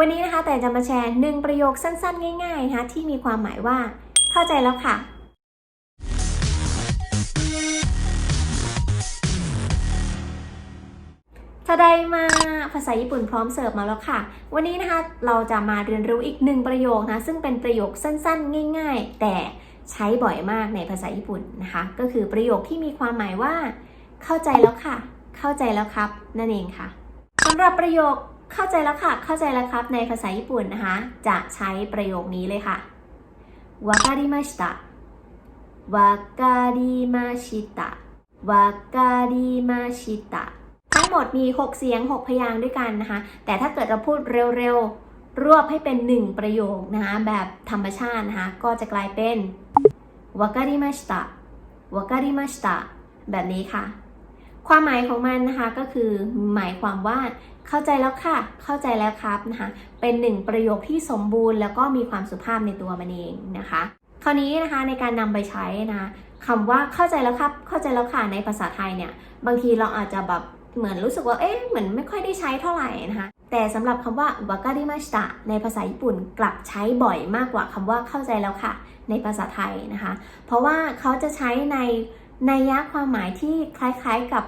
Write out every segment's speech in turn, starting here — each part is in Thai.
วันนี้นะคะแต่จะมาแชร์หนึ่งประโยคสั้นๆ ง่ายๆนะคะที่มีความหมายว่า เข้าใจแล้วค่ะ ทาไดมาภาษาญี่ปุ่นพร้อมเสิร์ฟมาแล้วค่ะ วันนี้นะคะเราจะมาเรียนรู้อีกหนึ่งประโยคนะซึ่งเป็นประโยคสั้นๆ ง่าย ๆ แต่ใช้บ่อยมากในภาษาญี่ปุ่นนะคะ ก็คือประโยคที่มีความหมายว่า เข้าใจแล้วค่ะ เข้าใจแล้วครับ นั่นเองค่ะสำหรับประโยค เข้าใจแล้วค่ะ เข้าใจแล้วครับ ในภาษาญี่ปุ่นนะคะ จะใช้ประโยคนี้เลยค่ะวาการิมาชิตะวาการิมาชิตะวาการิมาชิตะทั้งหมดมี 6 เสียง 6 พยางค์ด้วยกันนะคะ แต่ถ้าเกิดเราพูดเร็วๆ รวบให้เป็น 1 ประโยคนะคะ แบบธรรมชาตินะคะ ก็จะกลายเป็นวาการิมาชิตะวาการิมาชิตะแบบนี้ค่ะ ความหมายของมันนะคะก็คือหมายความว่าเข้าใจแล้วค่ะ เข้าใจแล้วครับนะคะเป็นหนึ่งประโยคที่สมบูรณ์แล้วก็มีความสุภาพในตัวมันเองนะคะ คราวนี้นะคะในการนำไปใช้นะคำว่าเข้าใจแล้วครับ เข้าใจแล้วค่ะในภาษาไทยเนี่ยบางทีเราอาจจะแบบเหมือนรู้สึกว่าเอ๊ะเหมือนไม่ค่อยได้ใช้เท่าไหร่นะคะแต่สำหรับคำว่าวาการิมาชิตะในภาษาญี่ปุ่นกลับใช้บ่อยมากกว่าคำว่าเข้าใจแล้วค่ะ ในภาษาไทยนะคะ เพราะว่าเขาจะใช้ในในยะความหมายที่คล้ายๆกับ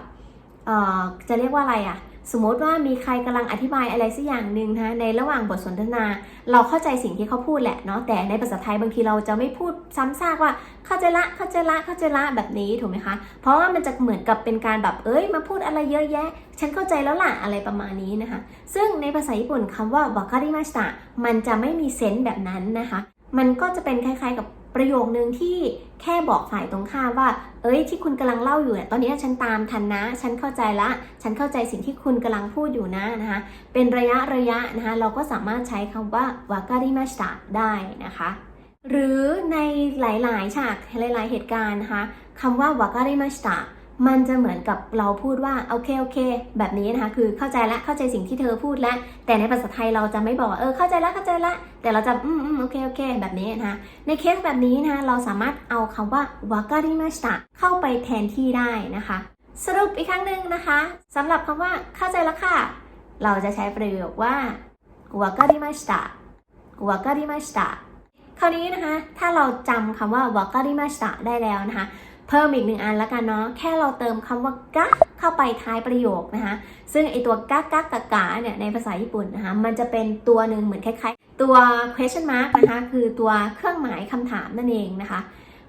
จะเรียกว่าอะไรอะสมมติว่ามีใครกำลังอธิบายอะไรสักอย่างหนึ่งนะในระหว่างบทสนทนา เราเข้าใจสิ่งที่เขาพูดแหละเนาะแต่ในภาษาไทยบางทีเราจะไม่พูดซ้ำซากว่าเข้าใจละเข้าใจละเข้าใจละแบบนี้ถูกไหมคะ เพราะว่ามันจะเหมือนกับเป็นการแบบเอ้ยมาพูดอะไรเยอะแยะ ฉันเข้าใจแล้วล่ะอะไรประมาณนี้นะคะ ซึ่งในภาษาญี่ปุ่นคำว่าวาการิมาชิตะมันจะไม่มีเซนส์แบบนั้นนะคะ มันก็จะเป็นคล้ายๆกับ ประโยคนึงที่แค่บอกฝ่ายตรงข้ามว่า เอ้ยที่คุณกำลังเล่าอยู่เนี่ยตอนนี้ฉันตามทันนะ ฉันเข้าใจละ ฉันเข้าใจสิ่งที่คุณกำลังพูดอยู่นะนะคะเป็นระยะระยะนะคะเราก็สามารถใช้คำว่าวาการิมาชตะได้นะคะ หรือในหลาย ๆ ฉากหลาย ๆ เหตุการณ์นะคะคำว่าวาการิมาชตะ มันจะเหมือนกับเราพูดว่าโอเคโอเค แบบนี้นะคะ คือเข้าใจแล้วเข้าใจสิ่งที่เธอพูดแล้ว แต่ในภาษาไทยเราจะไม่บอกเออเข้าใจแล้วเข้าใจแล้วแต่เราจะอืมอืมโอเคโอเค แบบนี้นะคะในเคสแบบนี้นะคะเราสามารถเอาคำว่าวาการิมาชตะเข้าไปแทนที่ได้นะคะ สรุปอีกครั้งหนึ่งนะคะสำหรับคำว่าเข้าใจแล้วค่ะ เราจะใช้ประโยคว่าวาการิมาชิตะวาการิมาชตะคราวนี้นะคะ ถ้าเราจำคำว่าวาการิมาชตะได้แล้วนะคะ เพิ่มอีกหนึ่งอันแล้วกันเนาะแค่เราเติมคำว่ากะเข้าไปท้ายประโยคนะคะ ซึ่งไอตัวกะกะกะกะเนี่ยในภาษาญี่ปุ่นนะคะมันจะเป็นตัวหนึ่งเหมือนคล้ายๆ ตัว question mark นะคะคือตัวเครื่องหมายคำถามนั่นเองนะคะ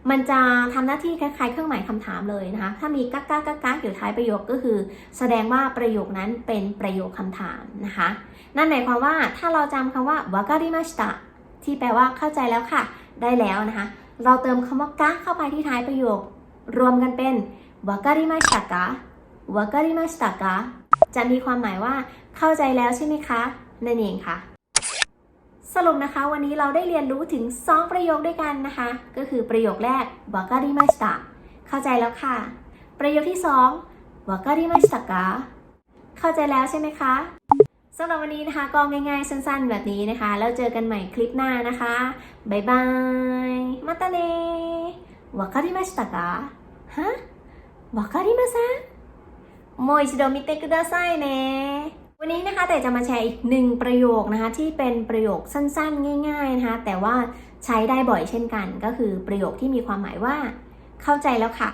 มันจะทำหน้าที่คล้ายๆ เครื่องหมายคำถามเลยนะคะ ถ้ามีกักกักกักกักอยู่ท้ายประโยคก็คือ แสดงว่าประโยคนั้นเป็นประโยคคำถามนะคะ นั่นหมายความว่าถ้าเราจำคำว่าวาการิมาชิตะที่แปลว่าเข้าใจแล้วค่ะ ได้แล้วนะคะ เราเติมคำว่ากะเข้าไปที่ท้ายประโยค รวมกันเป็นวากาลิมาสตากะวากาลิมาสตากะจะมีความหมายว่าเข้าใจแล้วใช่ไหมคะนั่นเองค่ะ สรุปนะคะวันนี้เราได้เรียนรู้ถึง 2 ประโยคด้วยกันนะคะ ก็คือประโยคแรกวากาลิมาสตาเข้าใจแล้วค่ะ ประโยคที่2วากาลิมาสตากะเข้าใจแล้วใช่ไหมคะสำหรับวันนี้นะคะก็ง่ายๆ สั้นๆ แบบนี้นะคะ แล้วเจอกันใหม่คลิปหน้านะคะ บ๊ายบาย มาตาเนวากาลิมาสตากะ ฮะわかりませんもう一度見てくださいねวันนี้นะคะแต่จะมาแชร์อีกหนึ่งประโยคนะคะ ที่เป็นประโยคสั้นๆ ง่าย ๆนะคะ แต่ว่าใช้ได้บ่อยเช่นกัน ก็คือประโยคที่มีความหมายว่า เข้าใจแล้วค่ะ